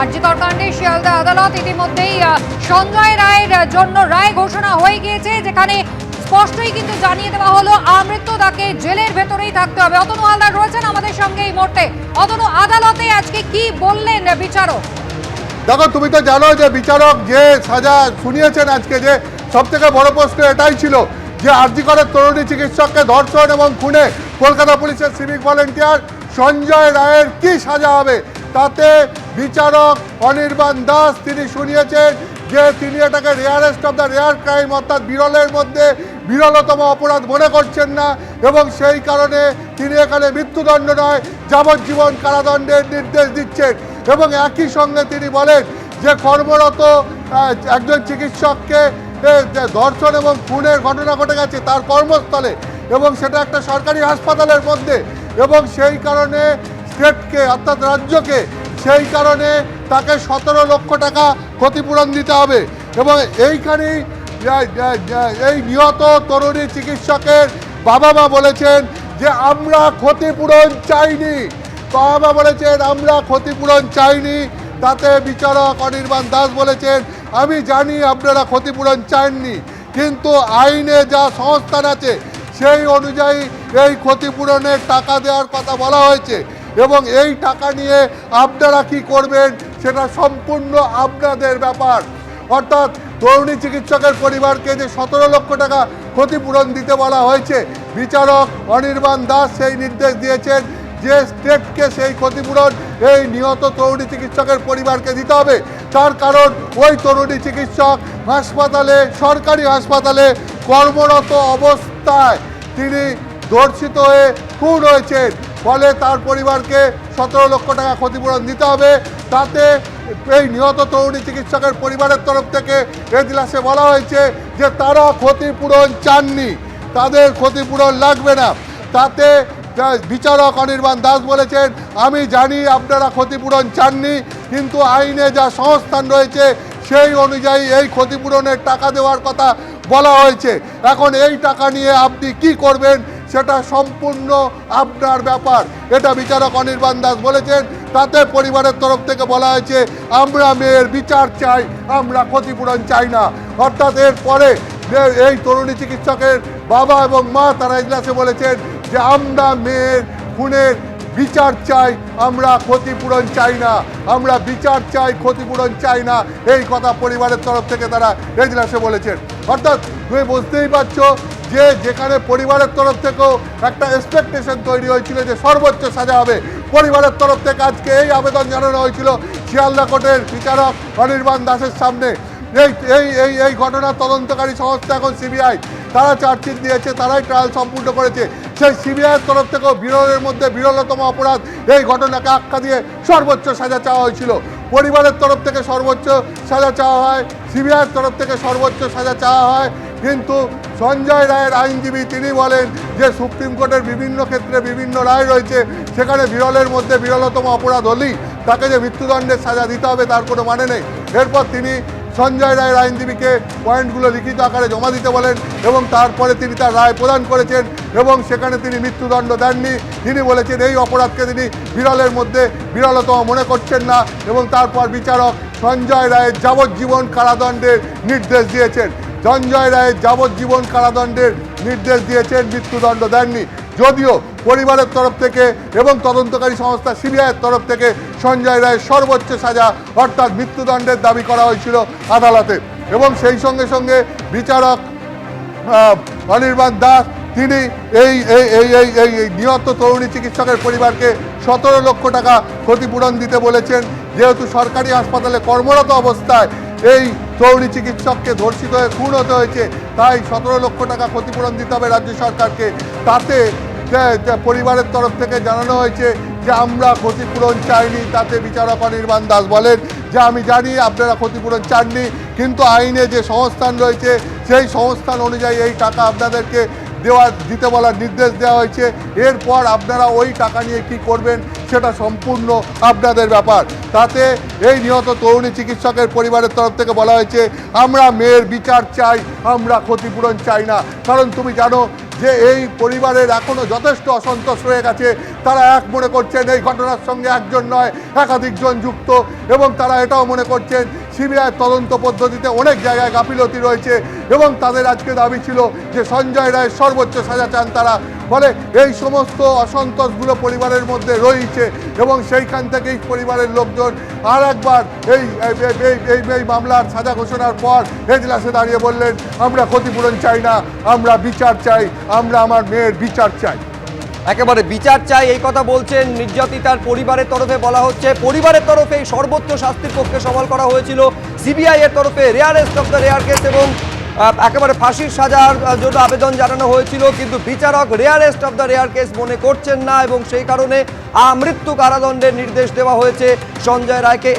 আরজিকর কাণ্ডে শিয়ালদা আদালত ইতিমধ্যেই সঞ্জয় রায়ের জন্য রায় ঘোষণা হয়ে গিয়েছে, যেখানে স্পষ্টই কিন্তু জানিয়ে দেওয়া হলো আমৃত্যু তাকে জেলের ভেতরেই থাকতে হবে। অতনু হালদার রয়েছেন আমাদের সঙ্গে এই মুহূর্তে। অতনু, আদালতে আজকে কি বললেন বিচারক? দেখো, তুমি তো জানো যে বিচারক যে সাজা শুনিয়েছেন আজকে, যে সব থেকে বড় প্রশ্ন এটাই ছিল যে আরজিকরের তরুণী চিকিৎসককে ধর্ষণ এবং খুনে কলকাতা পুলিশের সিভিক ভলেন্টিয়ার সঞ্জয় রায়ের কি সাজা হবে? তাতে বিচারক অনির্বাণ দাস, তিনি শুনিয়েছেন যে তিনি এটাকে rarest of the rare crime, অর্থাৎ বিরলের মধ্যে বিরলতম অপরাধ মনে করছেন না এবং সেই কারণে তিনি এখানে মৃত্যুদণ্ড নয়, যাবজ্জীবন কারাদণ্ডের নির্দেশ দিচ্ছেন। এবং একই সঙ্গে তিনি বলেন যে কর্মরত একজন চিকিৎসককে ধর্ষণ এবং খুনের ঘটনা ঘটে গেছে তার কর্মস্থলে এবং সেটা একটা সরকারি হাসপাতালের মধ্যে এবং সেই কারণে স্টেটকে, অর্থাৎ রাজ্যকে সেই কারণে তাকে সতেরো লক্ষ টাকা ক্ষতিপূরণ দিতে হবে। এবং এইখানেই এই নিহত তরুণী চিকিৎসকের বাবা মা বলেছেন যে, আমরা ক্ষতিপূরণ চাইনি। বাবা মা বলেছেন, আমরা ক্ষতিপূরণ চাইনি। তাতে বিচারক অনির্বাণ দাস বলেছেন, আমি জানি আপনারা ক্ষতিপূরণ চাননি, কিন্তু আইনে যা সংস্থান আছে, সেই অনুযায়ী এই ক্ষতিপূরণের টাকা দেওয়ার কথা বলা হয়েছে। এবং এই টাকা নিয়ে আপনারা কি করবেন সেটা সম্পূর্ণ আপনাদের ব্যাপার। অর্থাৎ তরুণী চিকিৎসকের পরিবারকে যে সতেরো লক্ষ টাকা ক্ষতিপূরণ দিতে বলা হয়েছে, বিচারক অনির্বাণ দাস সেই নির্দেশ দিয়েছেন যে স্টেটকে সেই ক্ষতিপূরণ এই নিহত তরুণী চিকিৎসকের পরিবারকে দিতে হবে। তার কারণ ওই তরুণী চিকিৎসক হাসপাতালে, সরকারি হাসপাতালে কর্মরত অবস্থায় তিনি ধর্ষিত হয়ে খুন হয়েছেন। ফলে তার পরিবারকে সতেরো লক্ষ টাকা ক্ষতিপূরণ দিতে হবে। তাতে এই নিহত তরুণী চিকিৎসকের পরিবারের তরফ থেকে এজলাসে বলা হয়েছে যে তারা ক্ষতিপূরণ চাননি। তাদের ক্ষতিপূরণ লাগবে না। তাতে বিচারক অনির্বাণ দাস বলেছেন, আমি জানি আপনারা ক্ষতিপূরণ চাননি, কিন্তু আইনে যা সংস্থান রয়েছে, সেই অনুযায়ী এই ক্ষতিপূরণের টাকা দেওয়ার কথা বলা হয়েছে। এখন এই টাকা নিয়ে আপনি কি করবেন সেটা সম্পূর্ণ আপনার ব্যাপার। এটা বিচারক অনির্বাণ দাস বলেছেন। তাতে পরিবারের তরফ থেকে বলা হয়েছে, আমরা মেয়ের বিচার চাই, আমরা ক্ষতিপূরণ চাই না। অর্থাৎ এরপরে এই তরুণী চিকিৎসকের বাবা এবং মা তারা এজলাসে বলেছেন যে, আমরা মেয়ের খুনের বিচার চাই, আমরা ক্ষতিপূরণ চাই না। আমরা বিচার চাই, ক্ষতিপূরণ চাই না। এই কথা পরিবারের তরফ থেকে তারা এজলাসে বলেছেন। অর্থাৎ তুমি বুঝতেই পারছ যে যেখানে পরিবারের তরফ থেকেও একটা এক্সপেকটেশন তৈরি হয়েছিল যে সর্বোচ্চ সাজা হবে। পরিবারের তরফ থেকে আজকে এই আবেদন জানানো হয়েছিল শিয়ালদা কোর্টের বিচারক অনির্বাণ দাসের সামনে। এই এই এই এই ঘটনার তদন্তকারী সংস্থা এখন সিবিআই। তারা চার্জশিট দিয়েছে, তারাই ট্রায়াল সম্পূর্ণ করেছে। সেই সিবিআইয়ের তরফ থেকেও বিরলের মধ্যে বিরলতম অপরাধ এই ঘটনাকে আখ্যা দিয়ে সর্বোচ্চ সাজা চাওয়া হয়েছিল। পরিবারের তরফ থেকে সর্বোচ্চ সাজা চাওয়া হয়, সিবিআইয়ের তরফ থেকে সর্বোচ্চ সাজা চাওয়া হয়। কিন্তু সঞ্জয় রায়ের আইনজীবী তিনি বলেন যে সুপ্রিম কোর্টের বিভিন্ন ক্ষেত্রে বিভিন্ন রায় রয়েছে, সেখানে বিরলের মধ্যে বিরলতম অপরাধ হলেই তাকে যে মৃত্যুদণ্ডের সাজা দিতে হবে তার কোনো মানে নেই। এরপর তিনি সঞ্জয় রায়ের আইনজীবীকে পয়েন্টগুলো লিখিত আকারে জমা দিতে বলেন এবং তারপরে তিনি তার রায় প্রদান করেছেন এবং সেখানে তিনি মৃত্যুদণ্ড দেননি। তিনি বলেছেন, এই অপরাধকে তিনি বিরলের মধ্যে বিরলতম মনে করছেন না এবং তারপর বিচারক সঞ্জয় রায়ের যাবজ্জীবন কারাদণ্ডের নির্দেশ দিয়েছেন। সঞ্জয় রায়ের যাবজ্জীবন কারাদণ্ডের নির্দেশ দিয়েছেন, মৃত্যুদণ্ড দেননি। যদিও পরিবারের তরফ থেকে এবং তদন্তকারী সংস্থা সিবিআইয়ের তরফ থেকে সঞ্জয় রায়ের সর্বোচ্চ সাজা, অর্থাৎ মৃত্যুদণ্ডের দাবি করা হয়েছিল আদালতে। এবং সেই সঙ্গে সঙ্গে বিচারক অনির্বাণ দাস, তিনি এই এই এই এই এই এই নিহত তরুণী চিকিৎসকের পরিবারকে সতেরো লক্ষ টাকা ক্ষতিপূরণ দিতে বলেছেন। যেহেতু সরকারি হাসপাতালে কর্মরত অবস্থায় এই তরুণী চিকিৎসককে ধর্ষিত হয়ে খুন হতে হয়েছে, তাই সতেরো লক্ষ টাকা ক্ষতিপূরণ দিতে হবে রাজ্য সরকারকে। তাতে পরিবারের তরফ থেকে জানানো হয়েছে যে, আমরা ক্ষতিপূরণ চাইনি, তাতে বিচারক অনির্বাণ দাস বলেন যে, আমি জানি আপনারা ক্ষতিপূরণ চাননি, কিন্তু আইনে যে সংস্থান রয়েছে, সেই সংস্থান অনুযায়ী এই টাকা আপনাদেরকে দেওয়া, দিতে বলার নির্দেশ দেওয়া হয়েছে। এরপর আপনারা ওই টাকা নিয়ে কি করবেন সেটা সম্পূর্ণ আপনাদের ব্যাপার। তাতে এই নিহত তরুণী চিকিৎসকের পরিবারের তরফ থেকে বলা হয়েছে, আমরা মেয়ের বিচার চাই, আমরা ক্ষতিপূরণ চাই না। কারণ তুমি জানো যে এই পরিবারের এখনও যথেষ্ট অসন্তোষ রয়ে গেছে। তারা এক মনে করছেন এই ঘটনার সঙ্গে একজন নয়, একাধিকজন যুক্ত এবং তারা এটাও মনে করছেন সিবিআই তদন্ত পদ্ধতিতে অনেক জায়গায় গাফিলতি রয়েছে এবং তাদের আজকে দাবি ছিল যে সঞ্জয় রায়ের সর্বোচ্চ সাজা চান তারা। ফলে এই সমস্ত অসন্তোষগুলো পরিবারের মধ্যে রয়েছে এবং সেইখান থেকেই পরিবারের লোকজন আর একবার এই, এই- এই- এই এই মামলার সাজা ঘোষণার পর এজলাসে দাঁড়িয়ে বললেন, আমরা ক্ষতিপূরণ চাই না, আমরা বিচার চাই, আমরা আমার মেয়ের বিচার চাই। একেবারে বিচার চাই, এই কথা বলছেন নির্যাতিতার পরিবারের তরফে বলা হচ্ছে। পরিবারের তরফে এই সর্বোচ্চ শাস্তির পক্ষে সওয়াল করা হয়েছিল। সিবিআই এর তরফে rarest of the rare case এবং একেবারে ফাঁসির সাজার জন্য আবেদন জানানো হয়েছিল। কিন্তু বিচারক rarest of the rare case মনে করছেন না এবং সেই কারণে আমৃত্যু কারাদণ্ডের নির্দেশ দেওয়া হয়েছে। সঞ্জয় রায়কে